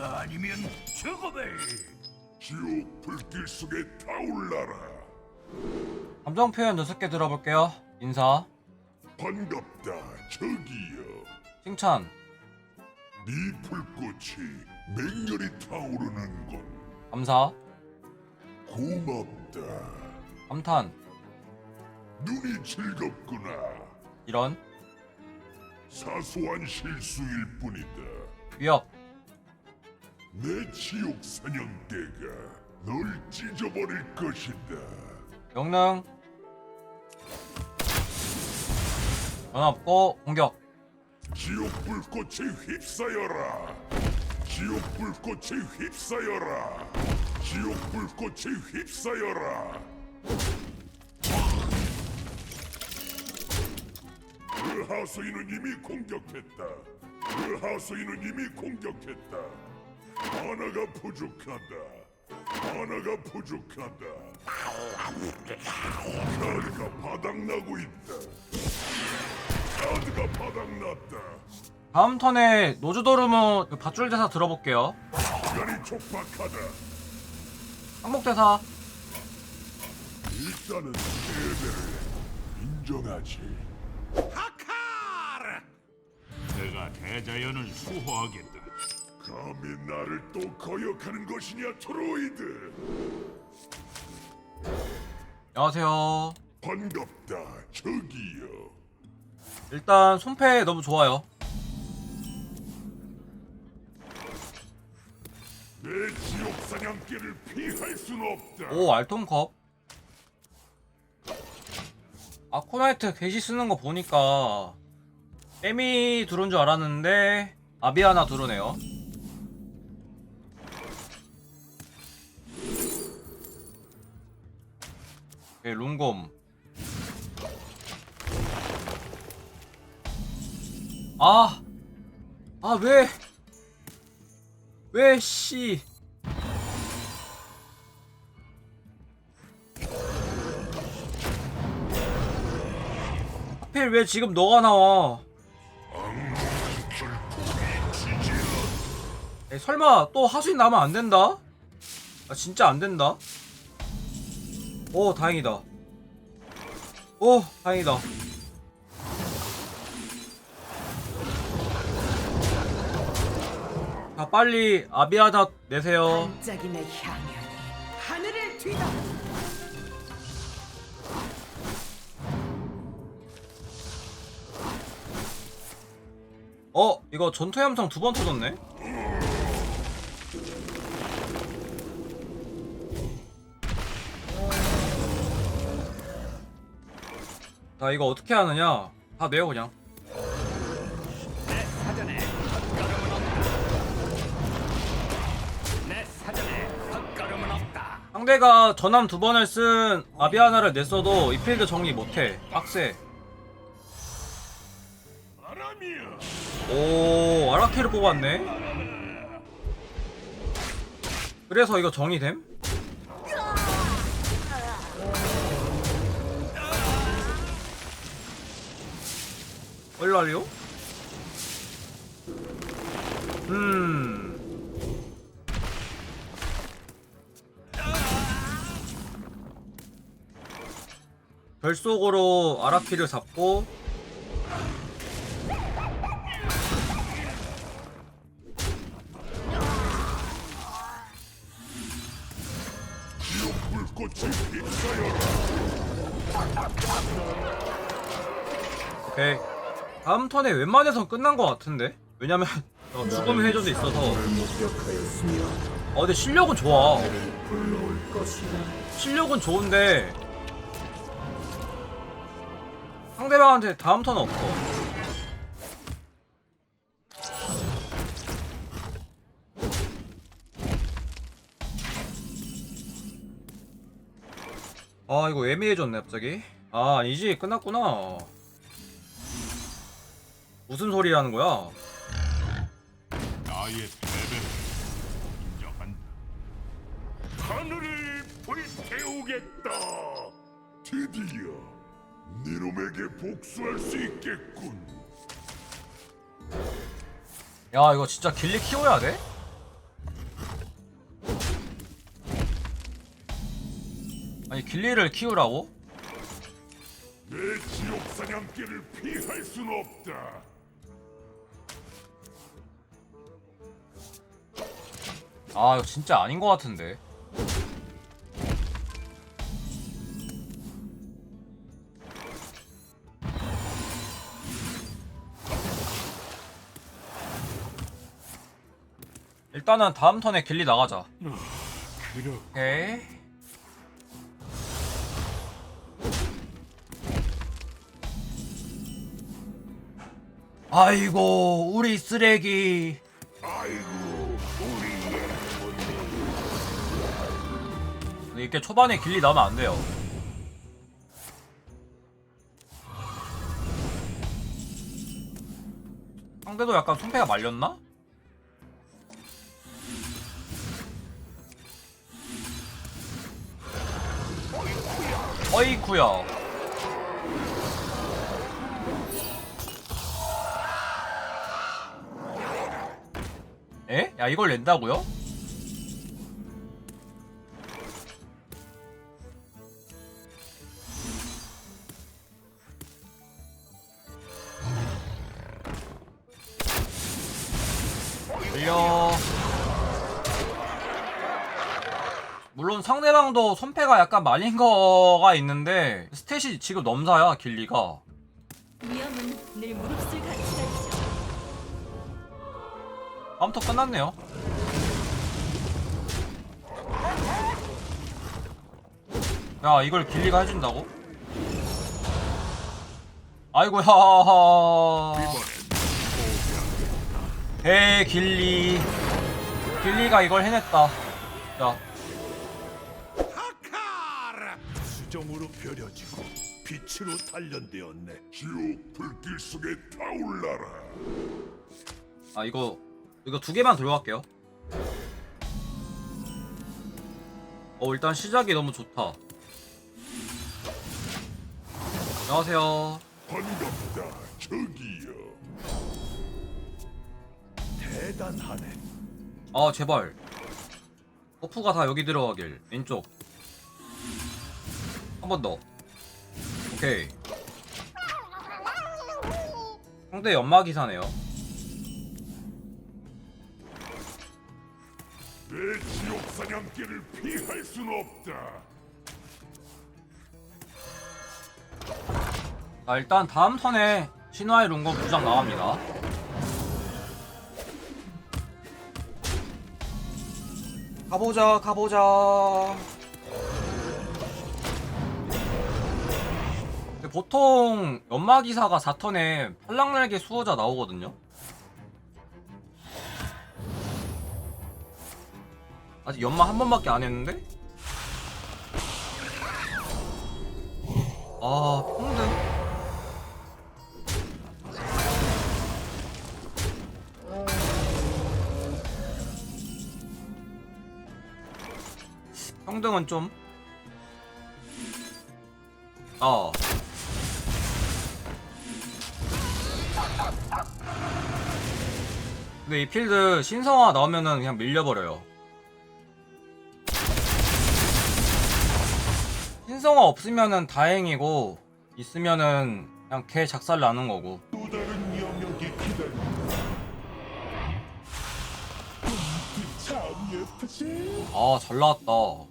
아니면 죽음을 지옥 불길 속에 타올라라. 감정 표현 6개 들어볼게요. 인사, 반갑다, 저기요. 칭찬, 네 불꽃이 맹렬히 타오르는군. 감사, 고맙다. 감탄, 눈이 즐겁구나. 이런, 사소한 실수일 뿐이다. 위협, 내 지옥 사냥대가 널 찢어버릴 것이다. 영능, 변화 없고 공격, 지옥 불꽃에 휩싸여라. 지옥 불꽃에 휩싸여라. 지옥 불꽃에 휩싸여라. 그 하수인은 이미 공격했다. 그 하수인은 이미 공격했다. 하나가 부족하다. 하나가 부족하다. 카드가 바닥나고 있다. 카드가 바닥났다. 다음 턴에 노즈도르무 그 밧줄 대사 들어볼게요. 시간이 촉박하다. 항복 대사, 일단은 패배를 인정하지. 하카르 내가 대자연을 수호하겠다 감히 나를 또 거역하는 것이냐, 트로이드. 안녕하세요. 반갑다, 저기요. 일단 손패 너무 좋아요. 내 지옥 사냥개를 피할 순 없다. 오 알통컵 아코나이트 게시 쓰는 거 보니까 에미 들어온 줄 알았는데 아비아나 들어오네요 오케이 룽곰 아! 아 왜? 왜 씨? 하필 왜 지금 너가 나와? 에이, 설마 또 하수인 나면 안 된다? 아 진짜 안 된다. 오 다행이다. 오 다행이다. 자 빨리 아비아다 내세요. 반짝임의 향연이 하늘을 뒤덮 어 이거 전투의 함성 두 번 터졌네. 자 이거 어떻게 하느냐? 다 내요 그냥. 상대가 전함 두 번을 쓴 아비아나를 냈어도 이 필드 정리 못해. 빡세. 바람이야. 오 아라키를 뽑았네. 그래서 이거 정의됨? 얼랄리오? 음. 별속으로 아라키를 잡고 턴에 웬만해선 끝난 것 같은데? 왜냐면 어, 죽음 회전도 있어서. 어 근데 실력은 좋아. 실력은 좋은데 상대방한테 다음 턴은 없어. 아 이거 애매해졌네 갑자기. 아 아니지 끝났구나. 무슨 소리 하는 거야? 나의 인정한다. 하늘을 불태우겠다. 드디어 니놈에게 복수할 수 있겠군. 야 이거 진짜 길리 키워야 돼? 아니 길리를 키우라고? 내 지옥 사냥개를 피할 순 없다. 아 이거 진짜 아닌 것 같은데. 일단은 다음 턴에 길리 나가자. 오케이. 아이고 우리 쓰레기. 아이고 이렇게 초반에 길리 나오면 안 돼요. 상대도 약간 손패가 말렸나? 어이쿠야. 에? 야 이걸 낸다고요? 물론 상대방도 손패가 약간 말린 거가 있는데 스탯이 지금 넘사야 길리가. 위험은 늘 무릅쓸 가치가 있죠. 아무튼 끝났네요. 야 이걸 길리가 해준다고? 아이고야. 대 길리. 길리가 이걸 해냈다. 자 수정으로 벼려지고 빛으로 단련되었네. 지옥 불길 속에 타올라라. 아 이거 이거 두 개만 들고 갈게요. 어 일단 시작이 너무 좋다. 안녕하세요. 반갑다, 저기요. 대단하네. 아 제발. 버프가 다 여기 들어가길 왼쪽. 한 번 더. 오케이. 상대 연마 기사네요. 내 지옥 사냥개를 피할 순 없다. 자 일단 다음 턴에 신화의 롱건 부장 나갑니다. 가보자 가보자. 보통 연마기사가 4턴에 팔랑날개 수호자 나오거든요. 아직 연마 한 번밖에 안 했는데? 아 평등 평등은 좀 아. 근데 이 필드 신성화 나오면은 그냥 밀려버려요. 신성화 없으면은 다행이고 있으면은 그냥 개 작살 나는 거고. 아, 잘 나왔다.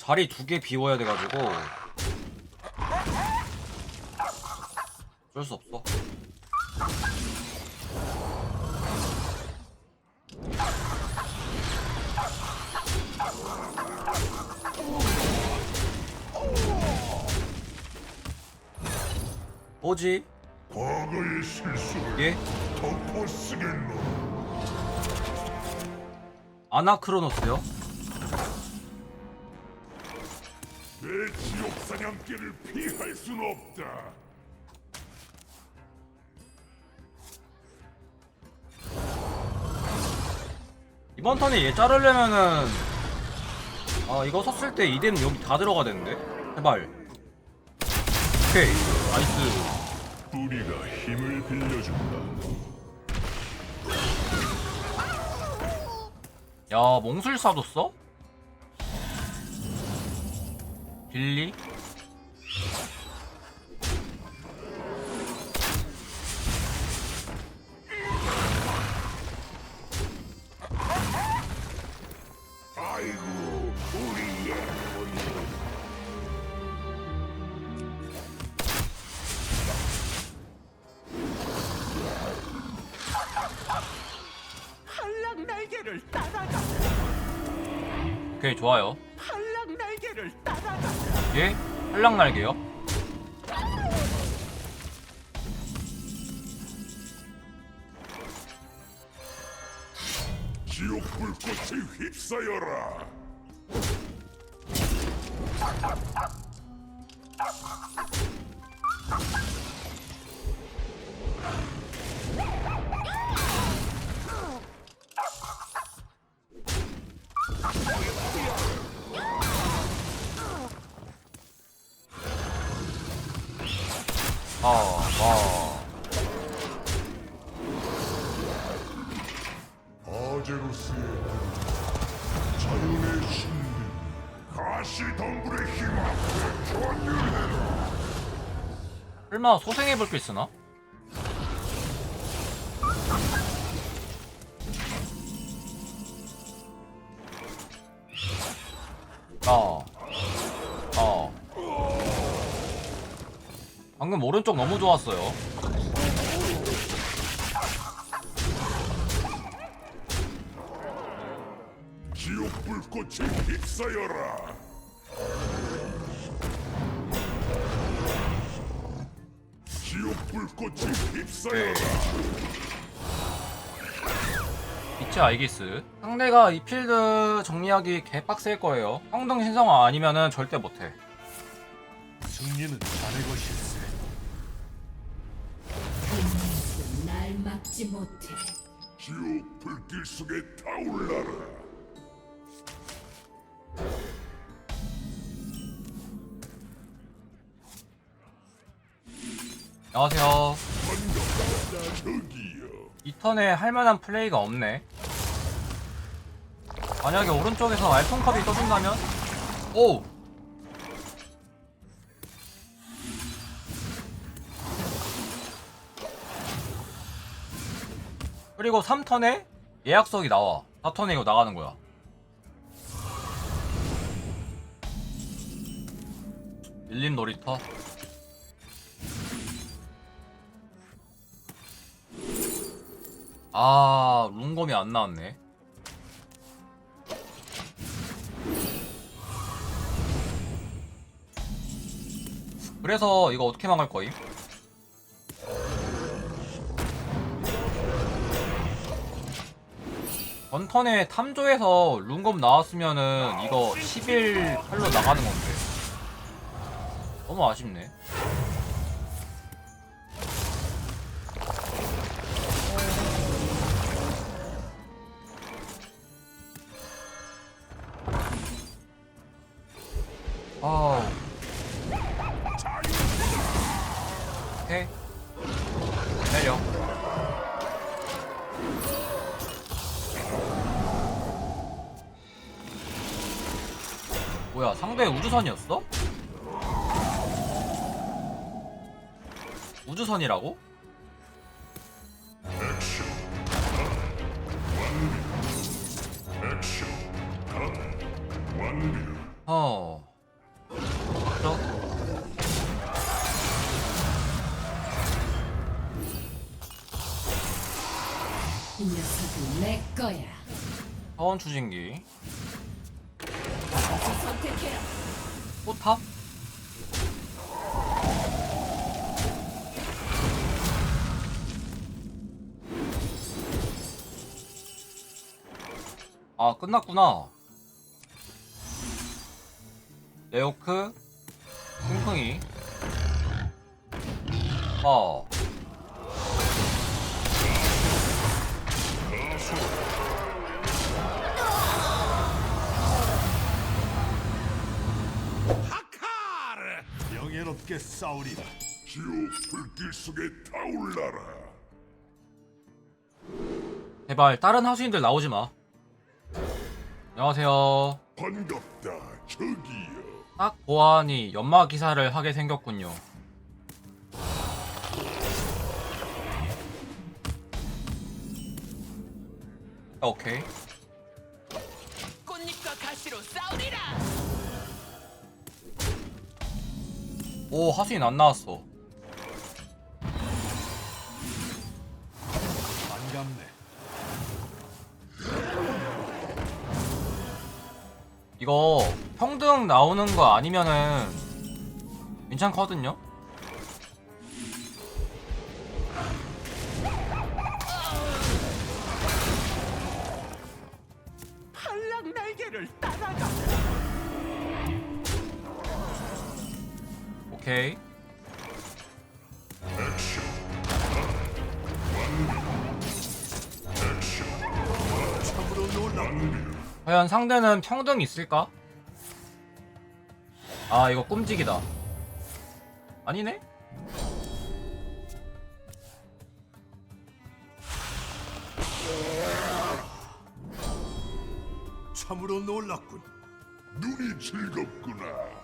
자리 두 개 비워야 돼가지고 어쩔 수 없어. 뭐지? 과거의 실수를 예? 덮어 쓰겠노. 아나크로노스요? 내 지옥 사냥개를 피할 순 없다. 이번 턴에 얘 자르려면은 아 이거 섰을 때 이뎀 여기 다 들어가야 되는데 제발 오케이 나이스 우리가 힘을 빌려준다. 야 몽술사도 써? 빌리? 아이고 우리 예쁜이 한락 날개를 따라가. 오케이 좋아요 따라가. 예? 한랑날개요? 지옥 불꽃에 휩싸여라 아, 아. 아제로스의 자연의 신비 가시 덤불의 힘 앞에 전율해라 설마 소생해볼 게 있으나? 아. 방금 오른쪽 너무 좋았어요. 지옥 불꽃에 휩싸여라 지옥 불꽃에 휩싸여라 이체 아이기스. 상대가 이 필드 정리하기 개빡셀 거예요. 평등 신성화 아니면은 절대 못해. 승리는 자네 것일세 막지 못해. 지옥 불길 속에 타올라라 안녕하세요. 저기요 이 턴에 할만한 플레이가 없네. 만약에 오른쪽에서 알통컵이 떠준다면? 오! 그리고 3턴에 예약석이 나와. 4턴에 이거 나가는 거야. 밀림 놀이터. 아, 룬검이 안 나왔네. 그래서 이거 어떻게 막을 거임? 전턴에 탐조에서 룬검 나왔으면은 이거 11 팔로 나가는 건데. 너무 아쉽네. 아. 오케이. 뭐야, 상대 우주선이었어? 우주선이라고? 어. 저 이 녀석은 내 거야. 사원 추진기. 포탑? 아 끝났구나. 레오크 쿵쿵이. 어 영예롭게 싸우리라 지옥 불길 속에 타올라라 제발 다른 하수인들 나오지 마 안녕하세요. 반갑다. 저기요. 딱 보아하니 연마 기사를 하게 생겼군요. 아, 오케이. 꽃잎과 가시로 싸우리라. 오 하수인 안 나왔어. 반갑네. 이거 평등 나오는 거 아니면은 괜찮거든요. 한락 날개를 따라가. 오케이. 과연 상대는 평등 있을까? 아 이거 끔찍이다. 아니네? 참으로 놀랍군. 눈이 즐겁구나.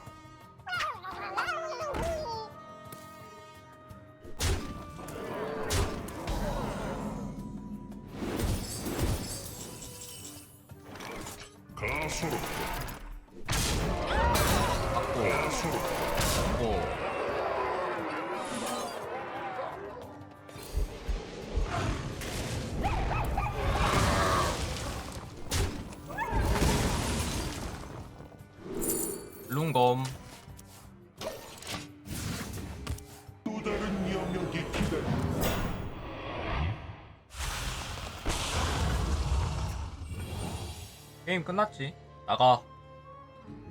다른 영역이 기다린다. 게임 끝났지 나가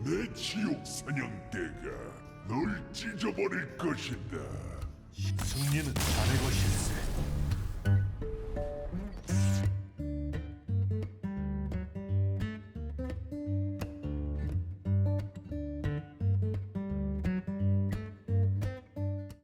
내 지옥 사냥대가 널 찢어버릴 것이다. 승리는 자네 것일세.